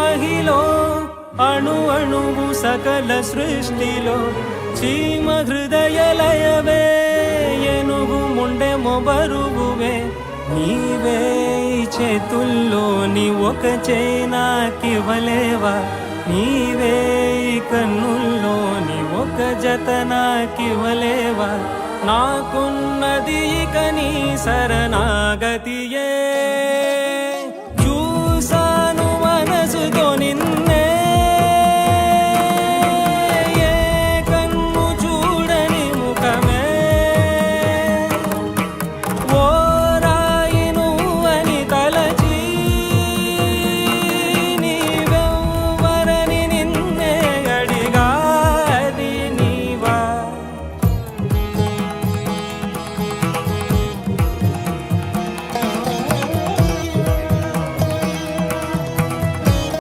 మహిలో అణు అణువు సకల సృష్టిలో చీమ హృదయలయవే ఎనుగు ముండె మొబరువువే నీవే చేతుల్లోని ఒక చేనాకివ్వలేవా? నీవే కన్నుల్లోని ఒక జత నాకివ్వలేవా నాకున్నది ఇక నీ శరణాగతియే.